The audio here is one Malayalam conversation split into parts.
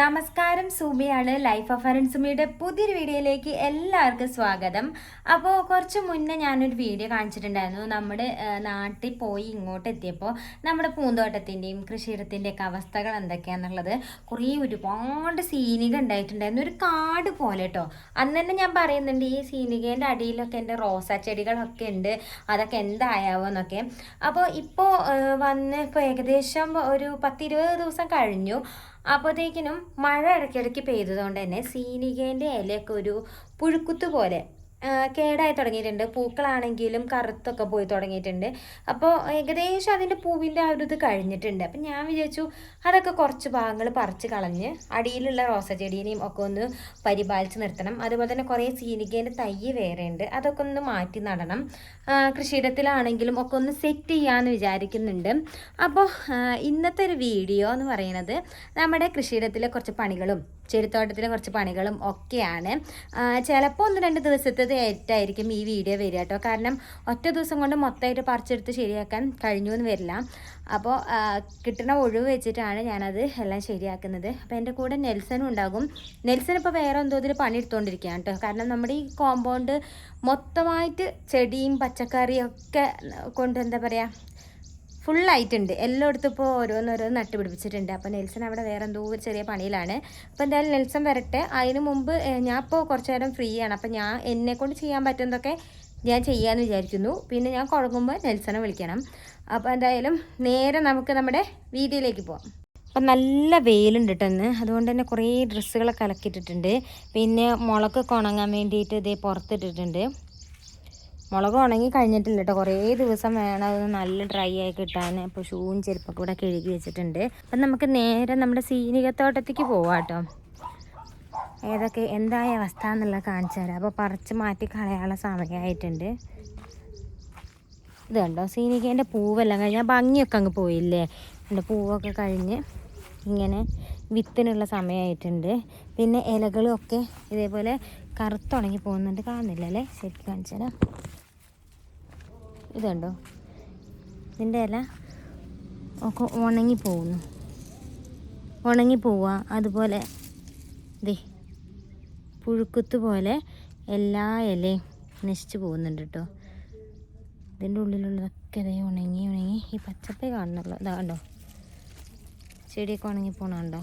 നമസ്കാരം സുമിയാണ്. ലൈഫ് ഓഫ് അരുൺ സുമിയുടെ പുതിയൊരു വീഡിയോയിലേക്ക് എല്ലാവർക്കും സ്വാഗതം. അപ്പോൾ കുറച്ച് മുന്നേ ഞാനൊരു വീഡിയോ കാണിച്ചിട്ടുണ്ടായിരുന്നു. നമ്മുടെ നാട്ടിൽ പോയി ഇങ്ങോട്ട് എത്തിയപ്പോൾ നമ്മുടെ പൂന്തോട്ടത്തിന്റെയും കൃഷിയിടത്തിന്റെയൊക്കെ അവസ്ഥകൾ എന്തൊക്കെയാണെന്നുള്ളത് കുറേ ഒരുപാട് സീനിക ഉണ്ടായിട്ടുണ്ടായിരുന്നു. ഒരു കാട് പോലെ കേട്ടോ അന്ന് തന്നെ ഞാൻ പറയുന്നുണ്ട് ഈ സീനികേന്റെ അടിയിലൊക്കെ എന്റെ റോസാ ചെടികളൊക്കെ ഉണ്ട്. അതൊക്കെ എന്തായാവോ എന്നൊക്കെ. അപ്പോൾ ഇപ്പോൾ വന്ന് ഇപ്പോൾ ഏകദേശം ഒരു പത്തിരുപത് ദിവസം കഴിഞ്ഞു. അപ്പോഴത്തേക്കിനും മഴ ഇടയ്ക്കിടയ്ക്ക് പെയ്തതുകൊണ്ട് തന്നെ സീനികേന്റെ ഇലയൊക്കെ ഒരു പുഴുക്കുത്ത് പോലെ കേടായി തുടങ്ങിയിട്ടുണ്ട്. പൂക്കളാണെങ്കിലും കറുത്തൊക്കെ പോയി തുടങ്ങിയിട്ടുണ്ട്. അപ്പോൾ ഏകദേശം അതിന്റെ പൂവിന്റെ ആ ഒരു ഇത് കഴിഞ്ഞിട്ടുണ്ട്. അപ്പം ഞാൻ വിചാരിച്ചു അതൊക്കെ കുറച്ച് ഭാഗങ്ങൾ പറിച്ച് കളഞ്ഞ് അടിയിലുള്ള റോസ ചെടീനെയും ഒക്കെ ഒന്ന് പരിപാലിച്ച് നിർത്തണം. അതുപോലെ തന്നെ കുറേ സീനികേന്റെ തൈ വേറെ ഉണ്ട്. അതൊക്കെ ഒന്ന് മാറ്റി നടണം. കൃഷിയിടത്തിലാണെങ്കിലും ഒക്കെ ഒന്ന് സെറ്റ് ചെയ്യാമെന്ന് വിചാരിക്കുന്നുണ്ട്. അപ്പോൾ ഇന്നത്തെ ഒരു വീഡിയോ എന്ന് പറയുന്നത് നമ്മുടെ കൃഷിയിടത്തിലെ കുറച്ച് പണികളും ചെടിത്തോട്ടത്തിലെ കുറച്ച് പണികളും ഒക്കെയാണ്. ചിലപ്പോൾ ഒന്ന് രണ്ട് ദിവസത്തെ ഏറ്റായിരിക്കും ഈ വീഡിയോ വരിക കേട്ടോ. കാരണം ഒറ്റ ദിവസം കൊണ്ട് മൊത്തമായിട്ട് പറിച്ചെടുത്ത് ശരിയാക്കാൻ കഴിഞ്ഞു എന്ന് വരില്ല. അപ്പോൾ കിട്ടുന്ന ഒഴിവ് വെച്ചിട്ടാണ് ഞാനത് എല്ലാം ശരിയാക്കുന്നത്. അപ്പോൾ എന്റെ കൂടെ നെൽസനും ഉണ്ടാകും. നെൽസൻ ഇപ്പോൾ വേറെ എന്തോ ഇതിൽ പണിയെടുത്തുകൊണ്ടിരിക്കുകയാണ് കേട്ടോ. കാരണം നമ്മുടെ ഈ കോമ്പൗണ്ട് മൊത്തമായിട്ട് ചെടിയും പച്ചക്കറിയും ഒക്കെ കൊണ്ട് എന്താ പറയുക ഫുള്ളായിട്ടുണ്ട്. എല്ലായിടത്തും ഇപ്പോൾ ഓരോന്നോരോന്ന് നട്ടുപിടിപ്പിച്ചിട്ടുണ്ട്. അപ്പോൾ നെൽസൺ അവിടെ വേറെ എന്തോ ഒരു ചെറിയ പണിയിലാണ്. അപ്പോൾ എന്തായാലും നെൽസൺ വരട്ടെ. അതിന് മുമ്പ് ഞാൻ ഇപ്പോൾ കുറച്ച് നേരം ഫ്രീ ആണ്. അപ്പോൾ ഞാൻ എന്നെ കൊണ്ട് ചെയ്യാൻ പറ്റുന്നതൊക്കെ ഞാൻ ചെയ്യാമെന്ന് വിചാരിക്കുന്നു. പിന്നെ ഞാൻ കുഴങ്ങുമ്പോൾ നെൽസനെ വിളിക്കണം. അപ്പോൾ എന്തായാലും നേരെ നമുക്ക് നമ്മുടെ വീതിയിലേക്ക് പോവാം. അപ്പം നല്ല വെയിലുണ്ട് ഇട്ടെന്ന് അതുകൊണ്ട് തന്നെ കുറേ ഡ്രസ്സുകളൊക്കെ അലക്കിയിട്ടിട്ടുണ്ട്. പിന്നെ മുളക്കൊക്കെ ഉണങ്ങാൻ വേണ്ടിയിട്ട് ഇതേ പുറത്തിട്ടിട്ടുണ്ട്. മുളക് ഉണങ്ങി കഴിഞ്ഞിട്ടില്ല കേട്ടോ കുറേ ദിവസം വേണം അത് നല്ല ഡ്രൈ ആയി കിട്ടാൻ ഇപ്പോൾ ഷൂവും ചെരുപ്പൊക്കെ ഇവിടെ കഴുകി വെച്ചിട്ടുണ്ട്. അപ്പം നമുക്ക് നേരെ നമ്മുടെ സീനികത്തോട്ടത്തേക്ക് പോവാം കേട്ടോ ഏതൊക്കെ എന്തായ അവസ്ഥ എന്നുള്ളത് കാണിച്ചു തരാം. അപ്പോൾ പറിച്ച് മാറ്റി കളയാനുള്ള സമയമായിട്ടുണ്ട് ഇത് കണ്ടോ? സീനിക്കേന്റെ പൂവെല്ലാം കഴിഞ്ഞ. ഭംഗിയൊക്കെ അങ്ങ് പോയില്ലേ? എന്റെ പൂവൊക്കെ കഴിഞ്ഞ് ഇങ്ങനെ വിത്തിനുള്ള സമയമായിട്ടുണ്ട് പിന്നെ ഇലകളും ഒക്കെ ഇതേപോലെ കറുത്തുണങ്ങി പോകുന്നുണ്ട്. കാണുന്നില്ല അല്ലേ ശരിക്കും കാണിച്ചാലോ ഇതുണ്ടോ ഇതിന്റെ ഇല ഒക്കെ ഉണങ്ങി പോകുന്നു ഉണങ്ങി പോവുക അതുപോലെ ദേ പുഴുക്കുത്ത് പോലെ എല്ലാ ഇലയും നശിച്ചു പോകുന്നുണ്ട് കേട്ടോ. ഇതിന്റെ ഉള്ളിലുള്ളതൊക്കെ ഇതേ ഉണങ്ങി ഉണങ്ങി. ഈ പച്ചപ്പേ കാണുന്നുള്ളൂ ഇതാ കണ്ടോ? ചെടിയൊക്കെ ഉണങ്ങി പോകണുണ്ടോ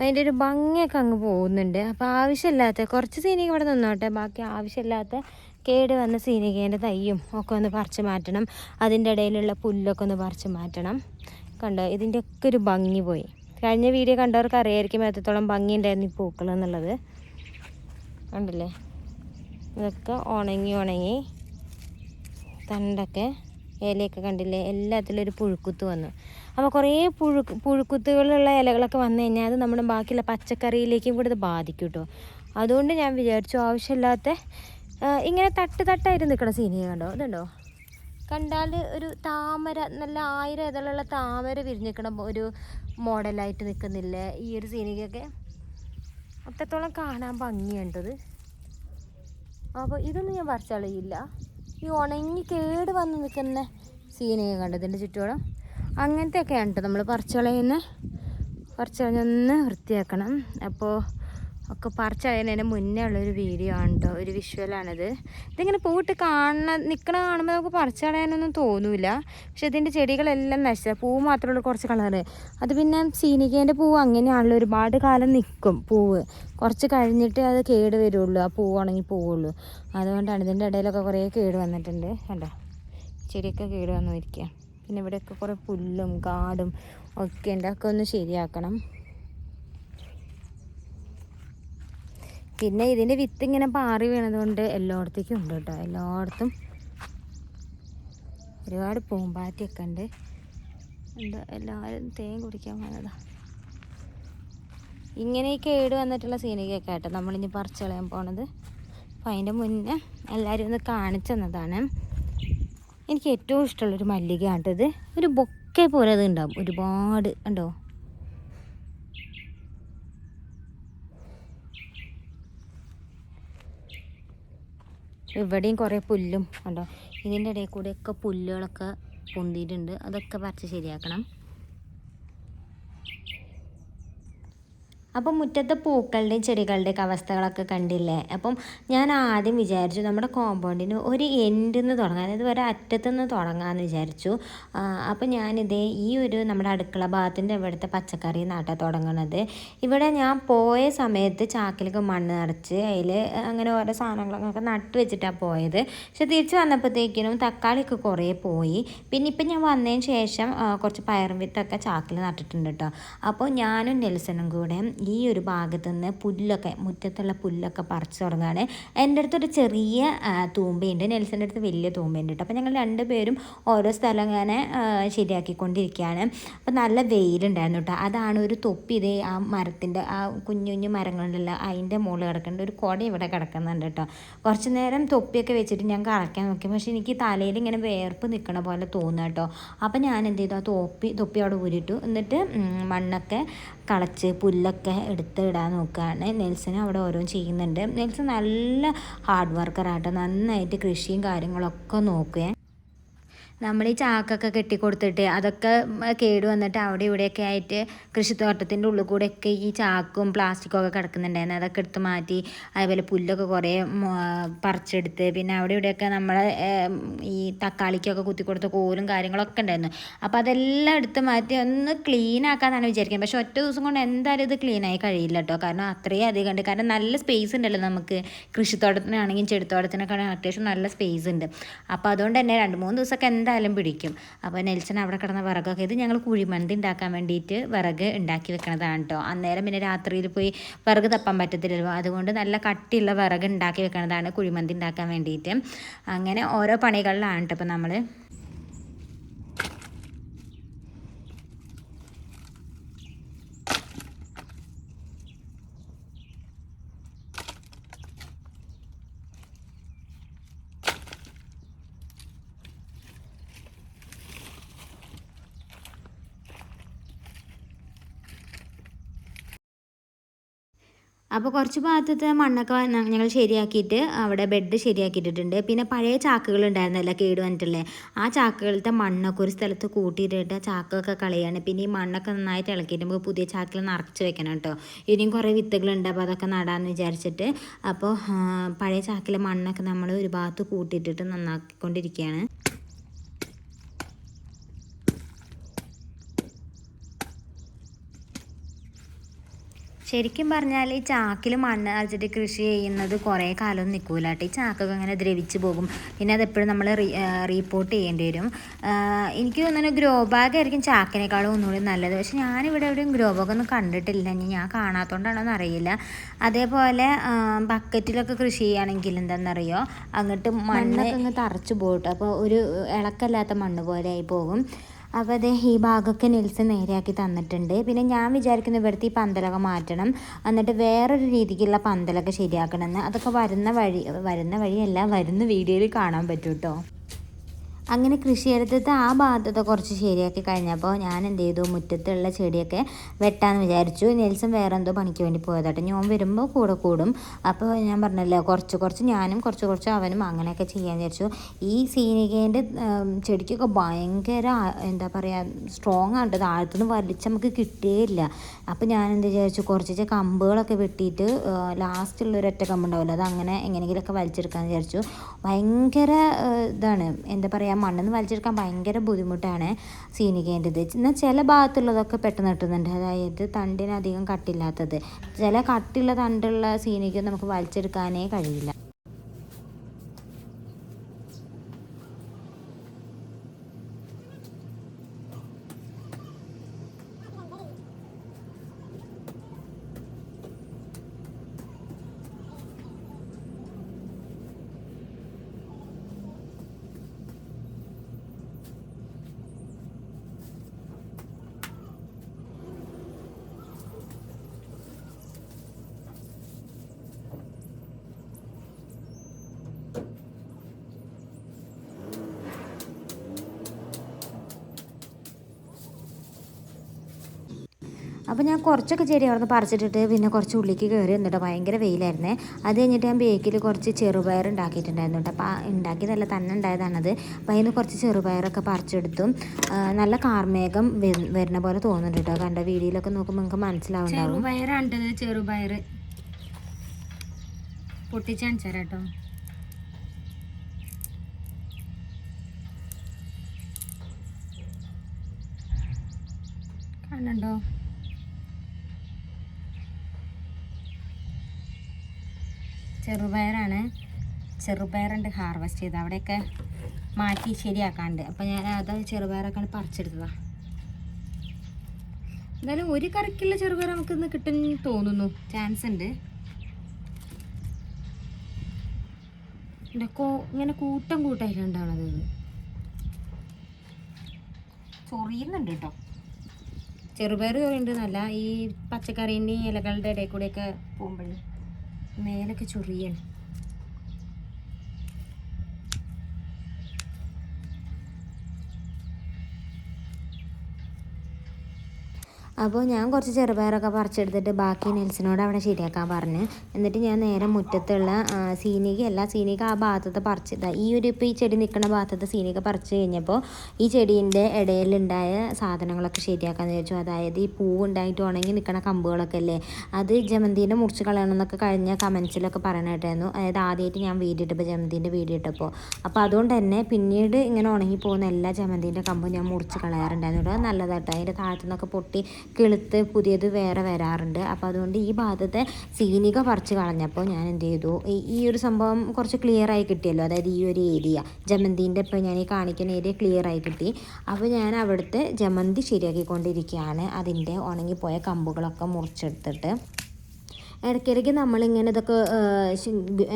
അതിന്റെ ഒരു ഭംഗിയൊക്കെ അങ്ങ് പോകുന്നുണ്ട്. അപ്പോൾ ആവശ്യമില്ലാത്ത കുറച്ച് സീനിക ഇവിടെ നിന്നോട്ടെ. ബാക്കി ആവശ്യമില്ലാത്ത കേട് വന്ന സീനികേന്റെ തയ്യും ഒക്കെ ഒന്ന് പറിച്ച് മാറ്റണം. അതിന്റെ ഇടയിലുള്ള പുല്ലൊക്കെ ഒന്ന് പറിച്ച് മാറ്റണം. കണ്ടോ? ഇതിന്റെയൊക്കെ ഒരു ഭംഗി പോയി. കഴിഞ്ഞ വീഡിയോ കണ്ടവർക്ക് അറിയായിരിക്കും എത്രത്തോളം ഭംഗി ഉണ്ടായിരുന്നു ഈ പൂക്കൾ എന്നുള്ളത്. കണ്ടില്ലേ? ഇതൊക്കെ ഉണങ്ങി ഉണങ്ങി തണ്ടൊക്കെ ഇലയൊക്കെ കണ്ടില്ലേ? എല്ലാത്തിലും ഒരു പുഴുക്കുത്ത് വന്നു. അപ്പോൾ കുറേ പുഴു പുഴുക്കുത്തുകളുള്ള ഇലകളൊക്കെ വന്നു കഴിഞ്ഞാൽ അത് നമ്മുടെ ബാക്കിയുള്ള പച്ചക്കറിയിലേക്കും കൂടി ഇത് ബാധിക്കും കേട്ടോ അതുകൊണ്ട് ഞാൻ വിചാരിച്ചു ആവശ്യമില്ലാത്ത ഇങ്ങനെ തട്ട് തട്ടായിട്ട് നിൽക്കണ സീനിയ കണ്ടോ? ഇതുണ്ടോ? കണ്ടാൽ ഒരു താമര നല്ല ആയിരം ഇതളുള്ള താമര വിരിഞ്ഞിക്കണ ഒരു മോഡലായിട്ട് നിൽക്കുന്നില്ലേ ഈ ഒരു സീനിക്കൊക്കെ അത്രത്തോളം കാണാൻ ഭംഗിയുണ്ടത് അപ്പോൾ ഇതൊന്നും ഞാൻ പറിച്ചളയില്ല ഈ ഉണങ്ങി കേട് വന്ന് നിൽക്കുന്ന സീനിയ കണ്ടതിന്റെ ചുറ്റോളം അങ്ങനത്തെയൊക്കെയാണ് കേട്ടോ നമ്മൾ പറിച്ചളയുന്ന പറിച്ചളഞ്ഞൊന്ന് വൃത്തിയാക്കണം. അപ്പോൾ ഒക്കെ പറിച്ചളയുന്നതിന് മുന്നേ ഉള്ളൊരു വീഡിയോ ആണ് കേട്ടോ ഒരു വിഷ്വലാണിത് ഇതിങ്ങനെ പൂവിട്ട് കാണുന്ന നിൽക്കണ കാണുമ്പോൾ നമുക്ക് പറിച്ചളയാനൊന്നും തോന്നൂല. പക്ഷെ ഇതിന്റെ ചെടികളെല്ലാം നശിച്ച പൂ മാത്രമേ ഉള്ളൂ കുറച്ച് കളറ്. അത് പിന്നെ സീനിക്കേന്റെ പൂവ് അങ്ങനെയാണല്ലോ ഒരുപാട് കാലം നിൽക്കും പൂവ്. കുറച്ച് കഴിഞ്ഞിട്ട് അത് കേട് വരുള്ളൂ. ആ പൂവ് ഉണങ്ങി പോവുള്ളൂ. അതുകൊണ്ടാണ് ഇതിന്റെ ഇടയിലൊക്കെ കുറേ കേട് വന്നിട്ടുണ്ട്. കണ്ടോ? ചെടിയൊക്കെ കേട് വന്നിരിക്കുക പിന്നെ ഇവിടെയൊക്കെ കുറേ പുല്ലും കാടും ഒക്കെ ഉണ്ട്. അതൊക്കെ ഒന്ന് ശരിയാക്കണം. പിന്നെ ഇതിന്റെ വിത്ത് ഇങ്ങനെ പാറി വീണതുകൊണ്ട് എല്ലായിടത്തേക്കും ഉണ്ട് കേട്ടോ. എല്ലായിടത്തും ഒരുപാട് പൂമ്പാറ്റയൊക്കെ ഉണ്ട്. ഉണ്ട് എല്ലാവരും തേൻ കുടിക്കാൻ വന്നതാ. ഇങ്ങനെ കേട് വന്നിട്ടുള്ള സീനിക്കൊക്കെ ആട്ടോ നമ്മളിനി പറിച്ചു കളയാൻ പോണത്. അപ്പം അതിന്റെ മുന്നേ എല്ലാവരും ഒന്ന് കാണിച്ചു തന്നതാണ്. എനിക്ക് ഏറ്റവും ഇഷ്ടമുള്ളൊരു മല്ലിക ട്ടോ ഇത് ഒരു ബൊക്കെ പോലെ അത് ഉണ്ടാവും. ഒരുപാട് ഉണ്ടോ ഇവിടെയും കുറേ പുല്ലും ഉണ്ടോ ഇതിന്റെ ഇടയിൽ കൂടെയൊക്കെ പുല്ലുകളൊക്കെ പൊന്തിയിട്ടുണ്ട്. അതൊക്കെ പറിച്ച് ശരിയാക്കണം. അപ്പം മുറ്റത്തെ പൂക്കളുടെയും ചെടികളുടെയൊക്കെ അവസ്ഥകളൊക്കെ കണ്ടില്ലേ? അപ്പം ഞാൻ ആദ്യം വിചാരിച്ചു നമ്മുടെ കോമ്പൗണ്ടിന് ഒരു എൻഡിൽ നിന്ന് തുടങ്ങാം. അതായത് ഒരു അറ്റത്തു നിന്ന് തുടങ്ങാമെന്ന് വിചാരിച്ചു അപ്പം ഞാനിതേ ഈ ഒരു നമ്മുടെ അടുക്കള ഭാഗത്തിന്റെ ഇവിടുത്തെ പച്ചക്കറി നാട്ടാൻ തുടങ്ങണത്. ഇവിടെ ഞാൻ പോയ സമയത്ത് ചാക്കിലൊക്കെ മണ്ണ് നിറച്ച് അതിൽ അങ്ങനെ ഓരോ സാധനങ്ങളൊക്കെ നട്ട് വെച്ചിട്ടാണ് പോയത്. പക്ഷെ തിരിച്ച് വന്നപ്പോഴത്തേക്കിനും തക്കാളിയൊക്കെ കുറേ പോയി. പിന്നെ ഇപ്പം ഞാൻ വന്നതിന് ശേഷം കുറച്ച് പയറും വിത്തൊക്കെ ചാക്കിൽ നട്ടിട്ടുണ്ട് കേട്ടോ. അപ്പോൾ ഞാനും നെൽസനും കൂടെ ഈ ഒരു ഭാഗത്തു നിന്ന് പുല്ലൊക്കെ മുറ്റത്തുള്ള പുല്ലൊക്കെ പറിച്ചു തുടങ്ങുകയാണ് എന്റെ അടുത്തൊരു ചെറിയ തൂമ്പയുണ്ട്. നെൽസന്റെ അടുത്ത് വലിയ തൂമ്പയുണ്ട് കേട്ടോ. അപ്പോൾ ഞങ്ങൾ രണ്ടുപേരും ഓരോ സ്ഥലം ഇങ്ങനെ ശരിയാക്കിക്കൊണ്ടിരിക്കുകയാണ്. അപ്പോൾ നല്ല വെയിലുണ്ടായിരുന്നു കേട്ടോ. അതാണ് ഒരു തൊപ്പി ഇതേ ആ മരത്തിന്റെ ആ കുഞ്ഞു കുഞ്ഞു മരങ്ങളുണ്ടല്ലോ അതിന്റെ മുകളിൽ കിടക്കുന്നുണ്ട് ഒരു കുട ഇവിടെ കിടക്കുന്നുണ്ട് കേട്ടോ. കുറച്ച് നേരം തൊപ്പിയൊക്കെ വെച്ചിട്ട് ഞാൻ കളയ്ക്കാൻ നോക്കി. പക്ഷേ എനിക്ക് തലയിൽ ഇങ്ങനെ വേർപ്പ് നിൽക്കണ പോലെ തോന്നുക കേട്ടോ. അപ്പോൾ ഞാൻ എന്ത് ചെയ്തു? ആ തൊപ്പി തൊപ്പി അവിടെ ഊരിട്ടു എന്നിട്ട് മണ്ണൊക്കെ കളച്ച് പുല്ലൊക്കെ എടുത്ത് ഇടാൻ നോക്കുകയാണ്. നെൽസന് അവിടെ ഓരോന്ന് ചെയ്യുന്നുണ്ട്. നെൽസൺ നല്ല ഹാർഡ് വർക്കറായിട്ട് നന്നായിട്ട് കൃഷിയും കാര്യങ്ങളൊക്കെ നോക്കുകയാണ്. നമ്മൾ ഈ ചാക്കൊക്കെ കെട്ടിക്കൊടുത്തിട്ട് അതൊക്കെ കേട് വന്നിട്ട് അവിടെ ഇവിടെയൊക്കെ ആയിട്ട് കൃഷിത്തോട്ടത്തിന്റെ ഉള്ളിൽ കൂടെയൊക്കെ ഈ ചാക്കും പ്ലാസ്റ്റിക്കും ഒക്കെ കിടക്കുന്നുണ്ടായിരുന്നു. അതൊക്കെ എടുത്ത് മാറ്റി അതേപോലെ പുല്ലൊക്കെ കുറേ പറിച്ചെടുത്ത് പിന്നെ അവിടെ ഇവിടെയൊക്കെ നമ്മൾ ഈ തക്കാളിക്കൊക്കെ കുത്തി കൊടുത്ത കോലും കാര്യങ്ങളൊക്കെ ഉണ്ടായിരുന്നു. അപ്പോൾ അതെല്ലാം എടുത്ത് മാറ്റി ഒന്ന് ക്ലീൻ ആക്കാന്നാണ് വിചാരിക്കുന്നത്. പക്ഷേ ഒറ്റ ദിവസം കൊണ്ട് എന്തായാലും ഇത് ക്ലീനായി കഴിയില്ല കേട്ടോ. കാരണം അത്രയും അധികം ഉണ്ട്. കാരണം നല്ല സ്പേസ് ഉണ്ടല്ലോ നമുക്ക്. കൃഷിത്തോട്ടത്തിനാണെങ്കിലും ചെടിത്തോട്ടത്തിനൊക്കെ അത്യാവശ്യം നല്ല സ്പേസ് ഉണ്ട്. അപ്പോൾ അതുകൊണ്ട് തന്നെ രണ്ട് മൂന്ന് ദിവസമൊക്കെ എന്തായാലും പിടിക്കും. അപ്പോൾ നെൽസൺ അവിടെ കിടന്ന വിറകൊക്കെ ഇത് ഞങ്ങൾ കുഴിമന്തി ഉണ്ടാക്കാൻ വേണ്ടിയിട്ട് വിറക് ഉണ്ടാക്കി വെക്കണതാണ് കേട്ടോ. അന്നേരം പിന്നെ രാത്രിയിൽ പോയി വിറക് തപ്പാൻ പറ്റത്തില്ലല്ലോ. അതുകൊണ്ട് നല്ല കട്ടിയുള്ള വിറക് ഉണ്ടാക്കി വെക്കണതാണ് കുഴിമന്തി ഉണ്ടാക്കാൻ വേണ്ടിയിട്ട്. അങ്ങനെ ഓരോ പണികളിലാണ് കേട്ടോ ഇപ്പോൾ നമ്മൾ. അപ്പോൾ കുറച്ച് ഭാഗത്തത്തെ മണ്ണൊക്കെ ഞങ്ങൾ ശരിയാക്കിയിട്ട് അവിടെ ബെഡ് ശരിയാക്കിയിട്ടിട്ടുണ്ട്. പിന്നെ പഴയ ചാക്കുകൾ ഉണ്ടായിരുന്നല്ലോ കേട് വന്നിട്ടില്ലേ ആ ചാക്കുകളിലത്തെ മണ്ണൊക്കെ ഒരു സ്ഥലത്ത് കൂട്ടിയിട്ടിട്ട് ചാക്കൊക്കെ കളയാണ്. പിന്നെ ഈ മണ്ണൊക്കെ നന്നായിട്ട് ഇളക്കിയിട്ട് നമുക്ക് പുതിയ ചാക്കിൽ നിറച്ച് വെക്കണം കേട്ടോ. ഇനിയും കുറേ വിത്തുകളുണ്ട് അപ്പോൾ അതൊക്കെ നടാമെന്ന് വിചാരിച്ചിട്ട്. അപ്പോൾ പഴയ ചാക്കിലെ മണ്ണൊക്കെ നമ്മൾ ഒരു ഭാഗത്ത് കൂട്ടിയിട്ടിട്ട് നന്നാക്കിക്കൊണ്ടിരിക്കുകയാണ്. ശരിക്കും പറഞ്ഞാൽ ഈ ചാക്കിൽ മണ്ണ് അരച്ചിട്ട് കൃഷി ചെയ്യുന്നത് കുറേ കാലം നിൽക്കൂല കേട്ടോ. ഈ ചാക്കൊക്കെ അങ്ങനെ ദ്രവിച്ച് പോകും. പിന്നെ അതെപ്പോഴും നമ്മൾ റീ റീപ്പോർട്ട് ചെയ്യേണ്ടി വരും. എനിക്ക് തോന്നുന്നു ഗ്രോ ബാഗ് ആയിരിക്കും ചാക്കിനേക്കാളും ഒന്നുകൂടി നല്ലത്. പക്ഷെ ഞാനിവിടെ എവിടെയും ഗ്രോ ബാഗ് ഒന്നും കണ്ടിട്ടില്ല. ഇനി ഞാൻ കാണാത്തതുകൊണ്ടാണോന്ന് അറിയില്ല. അതേപോലെ ബക്കറ്റിലൊക്കെ കൃഷി ചെയ്യുകയാണെങ്കിൽ എന്താണെന്നറിയോ അങ്ങോട്ട് മണ്ണൊക്കെ അങ്ങ് തറച്ചു പോയിട്ട് അപ്പോൾ ഒരു ഇളക്കല്ലാത്ത മണ്ണ് പോലെ ആയി പോകും. അപ്പോൾ ഈ ഭാഗമൊക്കെ നെൽസ് നേരെയാക്കി തന്നിട്ടുണ്ട്. പിന്നെ ഞാൻ വിചാരിക്കുന്ന ഇവിടുത്തെ ഈ പന്തലൊക്കെ മാറ്റണം. എന്നിട്ട് വേറൊരു രീതിക്കുള്ള പന്തലൊക്കെ ശരിയാക്കണമെന്ന്. അതൊക്കെ വരുന്ന വഴി വരുന്ന വഴിയല്ല വരുന്ന വീഡിയോയിൽ കാണാൻ പറ്റും കേട്ടോ അങ്ങനെ കൃഷിയിടത്തത്തെ ആ ഭാഗത്തൊക്കെ കുറച്ച് ശരിയാക്കി കഴിഞ്ഞപ്പോൾ ഞാൻ എന്ത് ചെയ്തു? മുറ്റത്തുള്ള ചെടിയൊക്കെ വെട്ടാന്ന് വിചാരിച്ചു. നെൽസൺ വേറെ എന്തോ പണിക്ക് വേണ്ടി പോയതാട്ടെ. ഞാൻ വരുമ്പോൾ കൂടെ കൂടും. അപ്പോൾ ഞാൻ പറഞ്ഞല്ലോ കുറച്ച് കുറച്ച് ഞാനും കുറച്ച് കുറച്ച് അവനും അങ്ങനെയൊക്കെ ചെയ്യാൻ വിചാരിച്ചു. ഈ സീനികേന്റെ ചെടിക്കൊക്കെ ഭയങ്കര എന്താ പറയുക സ്ട്രോങ് ആണ് താഴത്തുനിന്ന് വലിച്ച് നമുക്ക് കിട്ടുകയില്ല അപ്പോൾ ഞാൻ എന്ത് വിചാരിച്ചു കുറച്ച് കമ്പുകളൊക്കെ വെട്ടിയിട്ട് ലാസ്റ്റുള്ള ഒരു ഒറ്റ കമ്പുണ്ടാവില്ല അത് അങ്ങനെ എങ്ങനെയെങ്കിലുമൊക്കെ വലിച്ചെടുക്കാമെന്ന് വിചാരിച്ചു. ഭയങ്കര ഇതാണ് എന്താ പറയുക മണ്ണിന്ന് വലിച്ചെടുക്കാൻ ഭയങ്കര ബുദ്ധിമുട്ടാണ് സീനിക്കേണ്ടത് എന്നാൽ ചില ഭാഗത്തുള്ളതൊക്കെ പെട്ടെന്ന് കിട്ടുന്നുണ്ട്. അതായത് തണ്ടിനധികം കട്ടില്ലാത്തത്. ചില കട്ടിയുള്ള തണ്ടുള്ള സീനിക്കും നമുക്ക് വലിച്ചെടുക്കാനേ കഴിയില്ല. അപ്പോൾ ഞാൻ കുറച്ചൊക്കെ ചെടി അവിടെ നിന്ന് പറിച്ചിട്ടിട്ട് പിന്നെ കുറച്ച് ഉള്ളിക്ക് കയറി എന്നിട്ട് ഭയങ്കര വെയിലായിരുന്നേ. അത് കഴിഞ്ഞിട്ട് ഞാൻ ബേക്കിൽ കുറച്ച് ചെറുപയർ ഉണ്ടാക്കിയിട്ടുണ്ടായിരുന്നു കേട്ടോ. അപ്പോൾ ഉണ്ടാക്കിയതല്ല തന്നെ ഉണ്ടായതാണത്. അപ്പോൾ അതിന് കുറച്ച് ചെറുപയറൊക്കെ പറിച്ചെടുത്തു. നല്ല കാർമേഘം വരുന്ന പോലെ തോന്നുന്നുണ്ട് കേട്ടോ. കണ്ട വീഡിയോയിലൊക്കെ നോക്കുമ്പോൾ നിങ്ങൾക്ക് മനസ്സിലാവുന്നുണ്ടാവും ചെറുപയറാണ്ടത് ചെറുപയർ. പൊട്ടിച്ചാണിച്ചാ കേട്ടോ. കാണണ്ടോ ചെറുപയറാണ്. ചെറുപയറുണ്ട് ഹാർവെസ്റ്റ് ചെയ്ത്. അവിടെയൊക്കെ മാറ്റി ശരിയാക്കാണ്ട്. അപ്പം ഞാൻ അത് ചെറുപയറൊക്കെ പറിച്ചെടുത്തതാ. എന്തായാലും ഒരു കറിക്കുള്ള ചെറുപയർ നമുക്ക് ഇന്ന് കിട്ടും തോന്നുന്നു. ചാൻസ് ഉണ്ട് കോ ഇങ്ങനെ കൂട്ടം കൂട്ടായിട്ട് ഉണ്ടാവണത് ചൊറിയുന്നുണ്ട് കേട്ടോ. ചെറുപയർ ചൊറിയുണ്ട് നല്ല ഈ പച്ചക്കറീന്റെയും ഇലകളുടെ ഇടയിൽ കൂടെയൊക്കെ പോകുമ്പോൾ മേലൊക്കെ ചൊറിയാണ് അപ്പോൾ ഞാൻ കുറച്ച് ചെറുപയറൊക്കെ പറിച്ചെടുത്തിട്ട് ബാക്കി നെൽസിനോട് അവിടെ ശരിയാക്കാൻ പറഞ്ഞു. എന്നിട്ട് ഞാൻ നേരെ മുറ്റത്തുള്ള സീനിക അല്ല സീനിക ആ ഭാഗത്തത്തെ പറിച്ചതാ ഈ ഒരു ഇപ്പോൾ ഈ ചെടി നിൽക്കുന്ന ഭാഗത്തത്തെ സീനിക പറിച്ചു കഴിഞ്ഞപ്പോൾ ഈ ചെടീന്റെ ഇടയിലുണ്ടായ സാധനങ്ങളൊക്കെ ശരിയാക്കാമെന്ന് വിചാരിച്ചു. അതായത് ഈ പൂവ് ഉണ്ടായിട്ട് ഉണങ്ങി നിൽക്കുന്ന കമ്പുകളൊക്കെ അല്ലേ? അത് ജമന്തീന്റെ മുറിച്ച് കളയണം എന്നൊക്കെ കഴിഞ്ഞ കമൻസിലൊക്കെ പറയണായിട്ടായിരുന്നു അതായത് ആദ്യമായിട്ട് ഞാൻ വീഡിയോ ഇട്ടപ്പോൾ ജമന്തിന്റെ വീഡിയോ ഇട്ടപ്പോൾ. അപ്പോൾ അതുകൊണ്ട് തന്നെ പിന്നീട് ഇങ്ങനെ ഉണങ്ങി പോകുന്ന എല്ലാ ജമന്തിന്റെ കമ്പും ഞാൻ മുറിച്ച് കളയാറുണ്ടായിരുന്നു. അത് അതിന്റെ അതിന്റെ താഴത്തുനിന്നൊക്കെ പൊട്ടി കിളുത്ത് പുതിയത് വേറെ വരാറുണ്ട്. അപ്പോൾ അതുകൊണ്ട് ഈ ഭാഗത്തെ സീനിക പറിച്ച് കളഞ്ഞപ്പോൾ ഞാൻ എന്ത് ചെയ്തു ഈ ഒരു സംഭവം കുറച്ച് ക്ലിയർ ആയി കിട്ടിയല്ലോ. അതായത് ഈ ഒരു ഏരിയ. ജമന്തിന്റെ ഇപ്പോൾ ഞാൻ ഈ കാണിക്കുന്ന ഏരിയ ക്ലിയർ ആയി കിട്ടി. അപ്പോൾ ഞാൻ അവിടുത്തെ ജമന്തി ശരിയാക്കിക്കൊണ്ടിരിക്കുകയാണ് അതിന്റെ ഉണങ്ങിപ്പോയ കമ്പുകളൊക്കെ മുറിച്ചെടുത്തിട്ട്. ഇടയ്ക്കിടയ്ക്ക് നമ്മളിങ്ങനെ ഇതൊക്കെ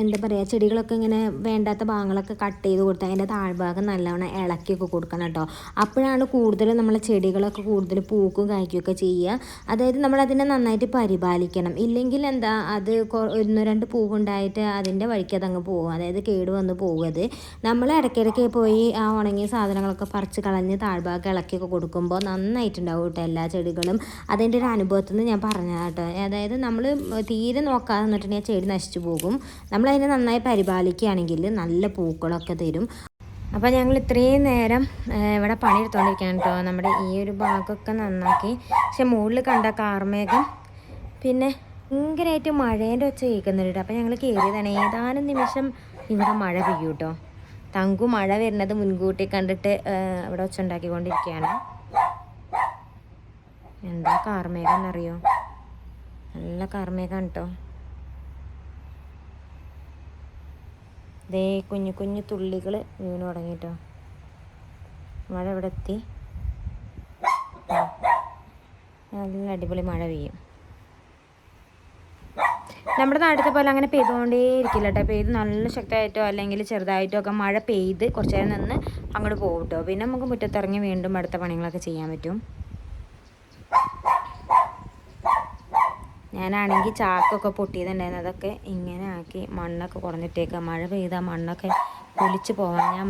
എന്താ പറയുക ചെടികളൊക്കെ ഇങ്ങനെ വേണ്ടാത്ത ഭാഗങ്ങളൊക്കെ കട്ട് ചെയ്ത് കൊടുത്ത് അതിന്റെ താഴ്ഭാഗം നല്ലവണ്ണം ഇളക്കിയൊക്കെ കൊടുക്കണം കേട്ടോ. അപ്പോഴാണ് കൂടുതൽ നമ്മൾ ചെടികളൊക്കെ കൂടുതൽ പൂക്കും കായ്ക്കുകയൊക്കെ ചെയ്യുക. അതായത് നമ്മളതിനെ നന്നായിട്ട് പരിപാലിക്കണം. ഇല്ലെങ്കിൽ എന്താ അത് ഒന്ന് രണ്ട് പൂവുണ്ടായിട്ട് അതിന്റെ വഴിക്ക് അതങ്ങ് പോകും. അതായത് കേട് വന്ന് പോകുന്നത് നമ്മൾ ഇടയ്ക്കിടയ്ക്ക് പോയി ആ ഉണങ്ങിയ സാധനങ്ങളൊക്കെ പറിച്ച് കളഞ്ഞ് താഴ്ഭാഗം ഇളക്കിയൊക്കെ കൊടുക്കുമ്പോൾ നന്നായിട്ടുണ്ടാവും കേട്ടോ എല്ലാ ചെടികളും. അതിന്റെ ഒരു അനുഭവത്തിൽ നിന്ന് ഞാൻ പറഞ്ഞതാട്ടോ അതായത് നമ്മൾ തീരെ നോക്കാതെ നിന്നിട്ടുണ്ടെങ്കിൽ ചെടി നശിച്ചു പോകും. നമ്മളതിനെ നന്നായി പരിപാലിക്കുകയാണെങ്കിൽ നല്ല പൂക്കളൊക്കെ തരും. അപ്പോൾ ഞങ്ങൾ ഇത്രയും നേരം ഇവിടെ പണിയെടുത്തോണ്ടിരിക്കുകയാണ് കേട്ടോ നമ്മുടെ ഈ ഒരു ഭാഗമൊക്കെ നന്നാക്കി. പക്ഷെ മുകളിൽ കണ്ട കാർമേഘം പിന്നെ ഭയങ്കരമായിട്ട് മഴേന്റെ ഒച്ച കേൾക്കുന്നുണ്ട് അപ്പോൾ ഞങ്ങൾ കയറിയതാണ്. ഏതാനും നിമിഷം ഇവിടെ മഴ പെയ്യും കേട്ടോ തങ്കു മഴ വരുന്നത് മുൻകൂട്ടി കണ്ടിട്ട് ഇവിടെ ഒച്ച ഉണ്ടാക്കിക്കൊണ്ടിരിക്കുകയാണ്. എന്താ കാർമേഘം എന്നറിയോ? നല്ല കർമ്മേക്കാണ് കേട്ടോ ദേ കുഞ്ഞു കുഞ്ഞു തുള്ളികൾ വീണ് തുടങ്ങിട്ടോ. മഴ ഇവിടെ എത്തി. നല്ല അടിപൊളി മഴ പെയ്യും. നമ്മുടെ നാട്ടിലത്തെ പോലെ അങ്ങനെ പെയ്തുകൊണ്ടേ ഇരിക്കില്ല കേട്ടോ. പെയ്ത് നല്ല ശക്തമായിട്ടോ അല്ലെങ്കിൽ ചെറുതായിട്ടോ ഒക്കെ മഴ പെയ്ത് കുറച്ച് നേരം നിന്ന് അങ്ങോട്ട് പോകും കേട്ടോ. പിന്നെ നമുക്ക് മുറ്റത്തിറങ്ങി വീണ്ടും അടുത്ത പണികളൊക്കെ ചെയ്യാൻ പറ്റും. ഞാനാണെങ്കിൽ ചാക്കൊക്കെ പൊട്ടിയതുണ്ടായിരുന്നു. അതൊക്കെ ഇങ്ങനെ ആക്കി മണ്ണൊക്കെ കുറഞ്ഞിട്ടേക്കാം. മഴ പെയ്താൽ മണ്ണൊക്കെ പൊലിച്ച് പോകാൻ ഞാൻ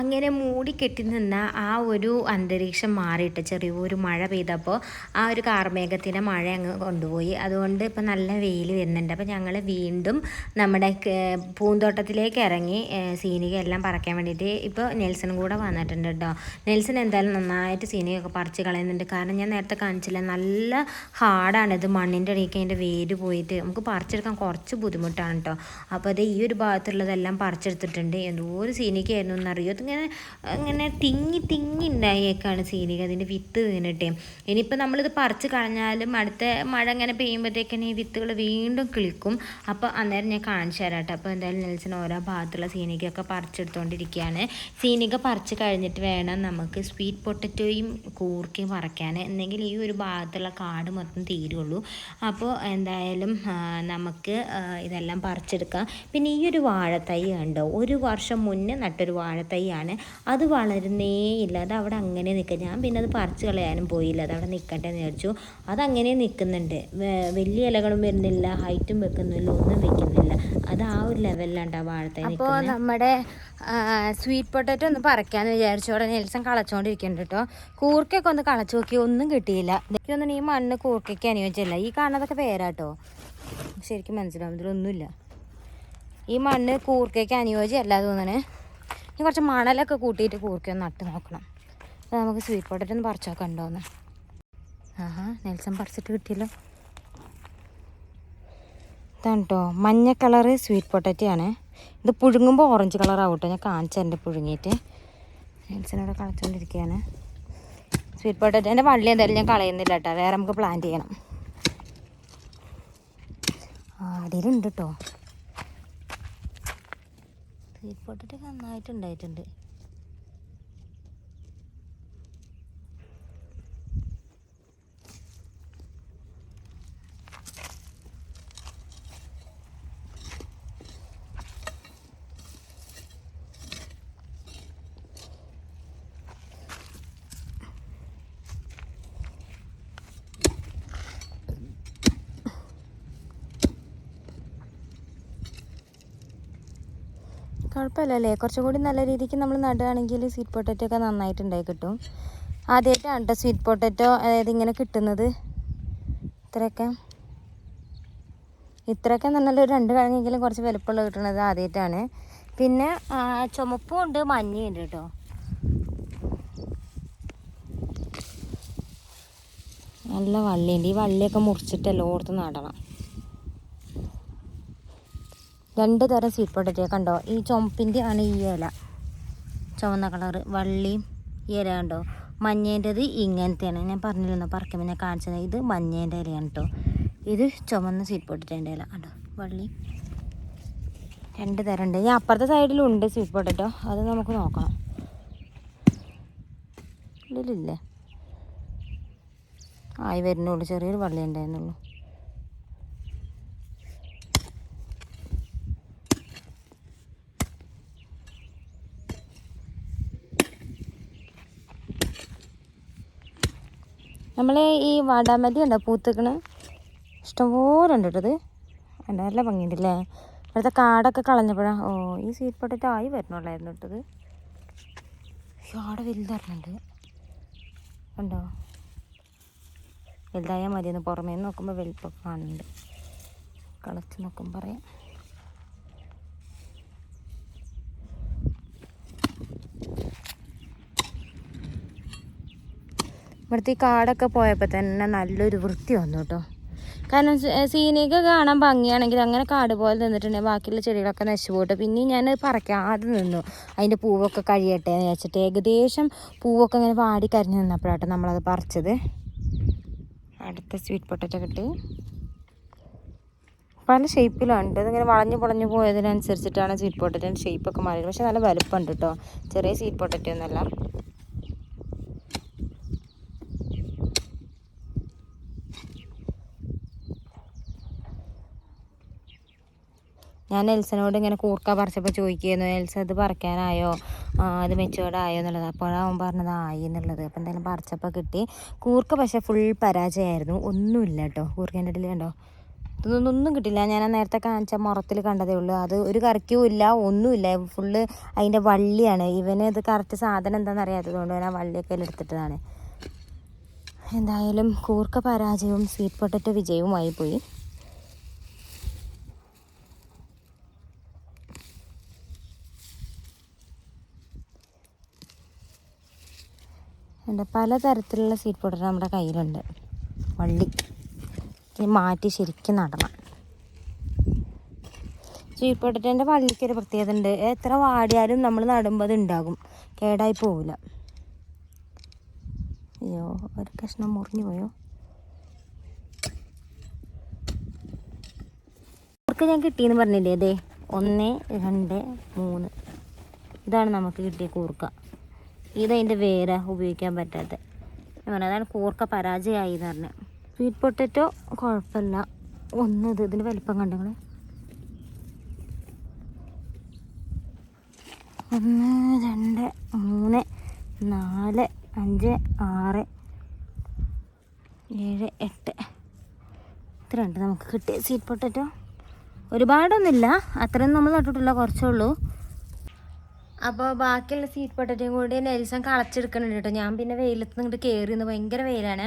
അങ്ങനെ മൂടി കെട്ടി നിന്ന ആ ഒരു അന്തരീക്ഷം മാറിയിട്ട് ചെറിയൊരു മഴ പെയ്തപ്പോൾ ആ ഒരു കാർമേഘത്തിന്റെ മഴ അങ്ങ് കൊണ്ടുപോയി. അതുകൊണ്ട് ഇപ്പം നല്ല വെയിൽ വരുന്നുണ്ട്. അപ്പോൾ ഞങ്ങൾ വീണ്ടും നമ്മുടെ പൂന്തോട്ടത്തിലേക്ക് ഇറങ്ങി സീനിക എല്ലാം പറിക്കാൻ വേണ്ടിയിട്ട് ഇപ്പോൾ നെൽസൺ കൂടെ വന്നിട്ടുണ്ട് കേട്ടോ. നെൽസൺ എന്തായാലും നന്നായിട്ട് സീനികയൊക്കെ പറിച്ച് കളയുന്നുണ്ട്. കാരണം ഞാൻ നേരത്തെ കാണിച്ചില്ല നല്ല ഹാർഡാണ് ഇത്. മണ്ണിന്റെ ഇടയ്ക്ക് അതിന്റെ വേര് പോയിട്ട് നമുക്ക് പറിച്ചെടുക്കാൻ കുറച്ച് ബുദ്ധിമുട്ടാണ് കേട്ടോ. അപ്പോൾ അത് ഈ ഒരു ഭാഗത്തുള്ളതെല്ലാം പറിച്ചെടുത്തിട്ടുണ്ട്. എന്തോ ഒരു സീനിക്കായിരുന്നു എന്നറിയോ? ഇങ്ങനെ ഇങ്ങനെ തിങ്ങി തിങ്ങി ഉണ്ടായേക്കാണ് സീനിക അതിന്റെ വിത്ത് വീണിട്ടേ. ഇനിയിപ്പോൾ നമ്മളിത് പറിച്ച് കളഞ്ഞാലും അടുത്ത മഴ ഇങ്ങനെ പെയ്യുമ്പോഴത്തേക്കിന് ഈ വിത്തുകൾ വീണ്ടും കിളിക്കും. അപ്പോൾ അന്നേരം ഞാൻ കാണിച്ചു തരാം കേട്ടോ അപ്പോൾ എന്തായാലും നെൽസൺ ഓരോ ഭാഗത്തുള്ള സീനികയൊക്കെ പറിച്ചെടുത്തുകൊണ്ടിരിക്കുകയാണ് സീനിക പറിച്ച് കഴിഞ്ഞിട്ട് വേണം നമുക്ക് സ്വീറ്റ് പൊട്ടറ്റോയും കൂർക്കയും പറിക്കാൻ എന്നെങ്കിൽ ഈ ഒരു ഭാഗത്തുള്ള കാട് മൊത്തം തീരുള്ളൂ. അപ്പോൾ എന്തായാലും നമുക്ക് ഇതെല്ലാം പറിച്ചെടുക്കാം. പിന്നെ ഈ ഒരു വാഴത്തൈ ഉണ്ടോ ഒരു വർഷം മുന്നേ നട്ടൊരു വാഴത്തൈയാണ് അത് വളരുന്നേ ഇല്ല. അത് അവിടെ അങ്ങനെ നിൽക്കുക ഞാൻ പിന്നെ അത് പറിച്ച് കളയാനും പോയില്ല. അത് അവിടെ നിൽക്കട്ടെ എന്ന് വിചാരിച്ചു. അതങ്ങനെ നിൽക്കുന്നുണ്ട് വലിയ ഇലകളും വരുന്നില്ല. ഹൈറ്റും വെക്കുന്നില്ല. ഒന്നും വെക്കുന്നില്ല. അത് ആ ഒരു ലെവലിലാണ്ട് ആ വാഴത്തെ അപ്പോൾ നമ്മുടെ സ്വീറ്റ് പൊട്ടറ്റോ ഒന്ന് പറിക്കാന്ന് വിചാരിച്ചു. അവിടെ നെൽസൺ കളച്ചോണ്ടിരിക്കുന്നുണ്ട് കേട്ടോ കൂർക്കൊക്കെ ഒന്ന് കളച്ചു നോക്കി. ഒന്നും കിട്ടിയില്ല. ഇതൊന്നും ഈ മണ്ണ് കൂർക്കയ്ക്ക് അനുയോജ്യമല്ല ഈ കാണുന്നതൊക്കെ പേരാട്ടോ ശരിക്കും മനസ്സിലാവും. ഇതിലൊന്നുമില്ല. ഈ മണ്ണ് കൂർക്കയ്ക്ക് അനുയോജ്യമല്ല തോന്നണേ. ഇനി കുറച്ച് മണലൊക്കെ കൂട്ടിയിട്ട് കൂർക്കി ഒന്ന് നട്ട് നോക്കണം. അപ്പോൾ നമുക്ക് സ്വീറ്റ് പൊട്ടറ്റോ ഒന്ന് പറിച്ചൊക്കെ ഉണ്ടോയെന്ന് ആഹാ നെൽസൺ പറിച്ചിട്ട് കിട്ടിയല്ലോ. ഇതാണ് മഞ്ഞ കളറ് സ്വീറ്റ് പൊട്ടറ്റോ ആണ്. ഇത് പുഴുങ്ങുമ്പോൾ ഓറഞ്ച് കളർ കേട്ടോ ഞാൻ കാണിച്ചു എന്റെ പുഴുങ്ങിയിട്ട്. നെൽസനോടെ കളിച്ചുകൊണ്ടിരിക്കുകയാണ് സ്വീറ്റ് പൊട്ടറ്റോ എന്റെ വള്ളി എന്തായാലും ഞാൻ കളയുന്നില്ല കേട്ടോ വേറെ നമുക്ക് പ്ലാൻ ചെയ്യണം. അടിയിലുണ്ട് കേട്ടോ സ്വീറ്റ് പൊട്ടറ്റോ നന്നായിട്ട് ഉണ്ടായിട്ടുണ്ട് കുഴപ്പമില്ലല്ലേ? കുറച്ചും കൂടി നല്ല രീതിക്ക് നമ്മൾ നടുകയാണെങ്കിൽ സ്വീറ്റ് പൊട്ടറ്റോ ഒക്കെ നന്നായിട്ടുണ്ടായി കിട്ടും. ആദ്യമായിട്ടാണ് കേട്ടോ സ്വീറ്റ് പൊട്ടറ്റോ അതായത് ഇങ്ങനെ കിട്ടുന്നത്. ഇത്രയൊക്കെ. ഇത്രയൊക്കെ നല്ല രണ്ട് കിഴങ്ങെങ്കിലും കുറച്ച് വലുപ്പമുള്ള കിട്ടുന്നത് ആദ്യമായിട്ടാണ്. പിന്നെ ചുമപ്പും ഉണ്ട് മഞ്ഞയുണ്ട് കേട്ടോ നല്ല വള്ളിയുണ്ട്. ഈ വള്ളിയൊക്കെ മുറിച്ചിട്ടല്ലോ ഓർത്ത് നടണം. രണ്ട് തരം സ്വീറ്റ് പൊട്ടറ്റോ കണ്ടോ? ഈ ചുമപ്പിന്റെ ആണ് ഈ ഇല. ചുവന്ന കളറ് വള്ളിയും ഇല കണ്ടോ? മഞ്ഞേന്റെത് ഇങ്ങനത്തെയാണ്. ഞാൻ പറഞ്ഞിരുന്നു പറക്കുമ്പോൾ ഞാൻ കാണിച്ചത്. ഇത് മഞ്ഞേന്റെ ഇലയാണ് കേട്ടോ. ഇത് ചുമന്ന സ്വീറ്റ് പൊട്ടറ്റോന്റെ ഇല കണ്ടോ? വള്ളി. രണ്ട് തരം ഉണ്ട്. ഞാൻ അപ്പുറത്തെ സൈഡിലുണ്ട് സ്വീറ്റ് പൊട്ടറ്റോ അത് നമുക്ക് നോക്കണം. ഉള്ളിലില്ലേ ആയി വരുന്നുള്ളൂ. ചെറിയൊരു വള്ളി ഉണ്ടായിരുന്നുള്ളൂ. നമ്മൾ ഈ വാടാമല്ലി ഉണ്ടോ പൂത്തുക്കണ്? ഇഷ്ടംപോലെ ഉണ്ട് കേട്ടത് നല്ല നല്ല ഭംഗിയുണ്ടല്ലേ ഇവിടുത്തെ കാടൊക്കെ കളഞ്ഞപ്പോഴാണ് ഓ ഈ സ്വീറ്റ് പൊട്ടറ്റോ ആയി വരണുള്ളായിരുന്നു കേട്ടത് ആടെ വലുതറിഞ്ഞുണ്ട് ഉണ്ടോ വലുതായാൽ മതിയെന്ന് പുറമേ പുറമേന്ന് നോക്കുമ്പോൾ വലുപ്പം കാണുന്നുണ്ട്. കളച്ച് നോക്കുമ്പോൾ പറയാം. ഇവിടുത്തെ ഈ കാടൊക്കെ പോയപ്പോൾ തന്നെ നല്ലൊരു വൃത്തി വന്നു കേട്ടോ കാരണം സീനിയൊക്കെ കാണാൻ ഭംഗിയാണെങ്കിൽ അങ്ങനെ കാട് പോലെ നിന്നിട്ടുണ്ടെങ്കിൽ ബാക്കിയുള്ള ചെടികളൊക്കെ നശിച്ചു പോയിട്ട് പിന്നെയും ഞാൻ പറിക്കാതെ നിന്നു. അതിന്റെ പൂവൊക്കെ കഴിയട്ടെ എന്ന് വെച്ചിട്ട് ഏകദേശം പൂവൊക്കെ ഇങ്ങനെ വാടി കരിഞ്ഞ് നിന്നപ്പോഴാട്ടോ നമ്മളത് പറിച്ചത്. അടുത്ത സ്വീറ്റ് പൊട്ടറ്റോ കിട്ടി പല ഷേപ്പിലുണ്ട് ഇതിങ്ങനെ വളഞ്ഞു പൊളഞ്ഞു പോയതിനനുസരിച്ചിട്ടാണ് സ്വീറ്റ് പൊട്ടറ്റോന്റെ ഷേപ്പൊക്കെ മാറിയത്. പക്ഷെ നല്ല വലുപ്പമുണ്ട് കേട്ടോ ചെറിയ സ്വീറ്റ് പൊട്ടറ്റോ ഒന്നല്ല ഞാൻ എൽസനോട് ഇങ്ങനെ കൂർക്ക പറിച്ചപ്പോൾ ചോദിക്കുന്നു എൽസ അത് പറിക്കാനായോ? അത് മെച്ചുവേർഡായോ എന്നുള്ളത്. അപ്പോഴാണ് പറഞ്ഞത് ആയി എന്നുള്ളത്. അപ്പോൾ എന്തായാലും പറിച്ചപ്പോൾ കിട്ടി. കൂർക്ക പക്ഷേ ഫുൾ പരാജയമായിരുന്നു. ഒന്നുമില്ല കേട്ടോ. കൂർക്കേന്റെ ഇടയിൽ കണ്ടോ? ഇതൊന്നും ഒന്നും കിട്ടില്ല. ഞാൻ നേരത്തെ കാണിച്ച മുറത്തിൽ കണ്ടതേ ഉള്ളൂ. അത് ഒരു കറിക്കും ഇല്ല ഒന്നുമില്ല. ഫുള്ള് അതിന്റെ വള്ളിയാണ്. ഇവന് ഇത് കറക്റ്റ് സാധനം എന്താണെന്ന് അറിയാത്തത് കൊണ്ട് ഞാൻ വള്ളിയൊക്കെ എടുത്തിട്ടതാണ്. എന്തായാലും കൂർക്ക പരാജയവും സ്വീറ്റ് പൊട്ടറ്റോ വിജയവുമായി പോയി. ഉണ്ട് പലതരത്തിലുള്ള സീഡ് പൗഡർ നമ്മുടെ കയ്യിലുണ്ട്. വള്ളി. മാറ്റി ശരിക്കും നടണം. സ്വീറ്റ് പൊട്ടറ്റോന്റെ വള്ളിക്കൊരു പ്രത്യേകത ഉണ്ട്. എത്ര വാടിയാലും നമ്മൾ നടുമ്പോൾ അത് ഉണ്ടാകും. കേടായി പോവില്ല. അയ്യോ ഒരു കഷ്ണം മുറിഞ്ഞു പോയോ? അവർക്ക് ഞാൻ കിട്ടിയെന്ന് പറഞ്ഞില്ലേ? അതെ ഒന്ന് രണ്ട് മൂന്ന്. ഇതാണ് നമുക്ക് കിട്ടിയ കൂർക്ക. ഇതതിന്റെ വേര ഉപയോഗിക്കാൻ പറ്റാത്ത. ഞാൻ പറഞ്ഞത് അതാണ് കൂർക്ക പരാജയമായി എന്ന് പറഞ്ഞത് സ്വീറ്റ് പൊട്ടറ്റോ കുഴപ്പമില്ല. ഒന്ന് ഇത് ഇതിന്റെ വലിപ്പം കണ്ടങ്ങളെ ഒന്ന് രണ്ട് മൂന്ന് നാല് അഞ്ച് ആറ് ഏഴ് എട്ട്. ഇത്രയുണ്ട് നമുക്ക് കിട്ടിയ സ്വീറ്റ് പൊട്ടറ്റോ ഒരുപാടൊന്നുമില്ല. അത്രയും നമ്മൾ നട്ടിട്ടില്ല കുറച്ചേ ഉള്ളൂ. അപ്പോൾ ബാക്കിയുള്ള സീറ്റ് പൊട്ടറ്റയും കൂടി നെൽസൺ കളച്ചെടുക്കണുണ്ട് കേട്ടോ. ഞാൻ പിന്നെ വെയിലത്ത് നിന്നിട്ട് കയറി നിന്ന് ഭയങ്കര വെയിലാണ്.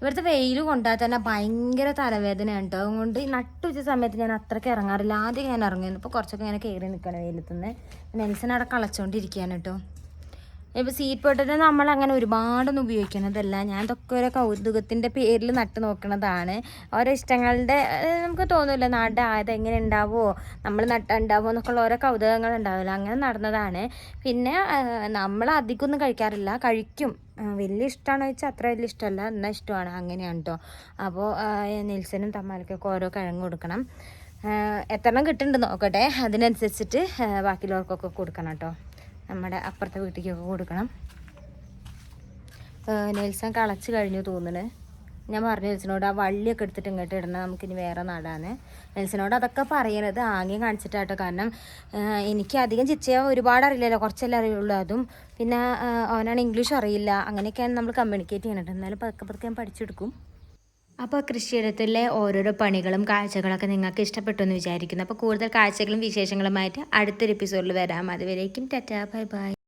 ഇവിടുത്തെ വെയിൽ കൊണ്ടാൽ തന്നെ ഭയങ്കര തലവേദനയാണ് കേട്ടോ. അതുകൊണ്ട് നട്ടുച്ച സമയത്ത് ഞാൻ അത്രയ്ക്ക് ഇറങ്ങാറില്ല. ആദ്യം ഞാൻ ഇറങ്ങുന്നു ഇപ്പോൾ കുറച്ചൊക്കെ ഇങ്ങനെ കയറി നിൽക്കണം വെയിലത്തുനിന്ന് നെൽസൺ അവിടെ കളച്ചുകൊണ്ടിരിക്കുകയാണ് കേട്ടോ. ഇപ്പോൾ സീറ്റ് പൊട്ടറ്റ് നമ്മൾ അങ്ങനെ ഒരുപാടൊന്നും ഉപയോഗിക്കുന്നതല്ല ഞാൻ ഇതൊക്കെ ഒരു കൗതുകത്തിന്റെ പേരിൽ നട്ട് നോക്കുന്നതാണ് ഓരോ ഇഷ്ടങ്ങളുടെ നമുക്ക് തോന്നില്ല ആയത് എങ്ങനെ ഉണ്ടാവുമോ നമ്മൾ നട്ടുണ്ടാവുമോ എന്നൊക്കെ ഉള്ള ഓരോ കൗതുകങ്ങൾ ഉണ്ടാവില്ല അങ്ങനെ നടന്നതാണ്. പിന്നെ നമ്മൾ അധികം ഒന്നും കഴിക്കാറില്ല. കഴിക്കും. വലിയ ഇഷ്ടമാണോ വെച്ചാൽ അത്ര വലിയ ഇഷ്ടമല്ല. എന്നാൽ ഇഷ്ടമാണ്? അങ്ങനെയാണ് കേട്ടോ അപ്പോൾ നിൽസനും തമ്മാലക്കൊക്കെ ഓരോ കിഴങ്ങ് കൊടുക്കണം. എത്രണ്ണം കിട്ടുന്നുണ്ട് നോക്കട്ടെ. അതിനനുസരിച്ചിട്ട് ബാക്കിയുള്ളവർക്കൊക്കെ കൊടുക്കണം കേട്ടോ നമ്മുടെ അപ്പുറത്തെ വീട്ടിലേക്കൊക്കെ കൊടുക്കണം. നെൽസൺ കളച്ച് കഴിഞ്ഞു തോന്നുന്നു. ഞാൻ പറഞ്ഞു നെൽസിനോട് ആ വള്ളിയൊക്കെ എടുത്തിട്ട് ഇങ്ങോട്ട് ഇടണം. നമുക്കിനി വേറെ നടാന്ന്. നെൽസിനോട് അതൊക്കെ പറയണത് ആംഗ്യം കാണിച്ചിട്ടാട്ടോ. കാരണം എനിക്ക് അധികം ചിച്ചയ ഒരുപാട് അറിയില്ലല്ലോ. കുറച്ചല്ലേ അറിയുള്ളൂ അതും. പിന്നെ അവനാണ് ഇംഗ്ലീഷ് അറിയില്ല. അങ്ങനെയൊക്കെയാണ് നമ്മൾ കമ്മ്യൂണിക്കേറ്റ് ചെയ്യണത്. എന്നാലും പതുക്കെ പതുക്കെ ഞാൻ പഠിച്ചെടുക്കും. അപ്പോൾ കൃഷിയിടത്തിലെ ഓരോരോ പണികളും കാഴ്ചകളൊക്കെ നിങ്ങൾക്ക് ഇഷ്ടപ്പെട്ടു എന്ന് വിചാരിക്കുന്നു. അപ്പോൾ കൂടുതൽ കാഴ്ചകളും വിശേഷങ്ങളുമായിട്ട് അടുത്തൊരു എപ്പിസോഡിൽ വരാം. അതുവരേക്കും ടാറ്റാ. Bye bye.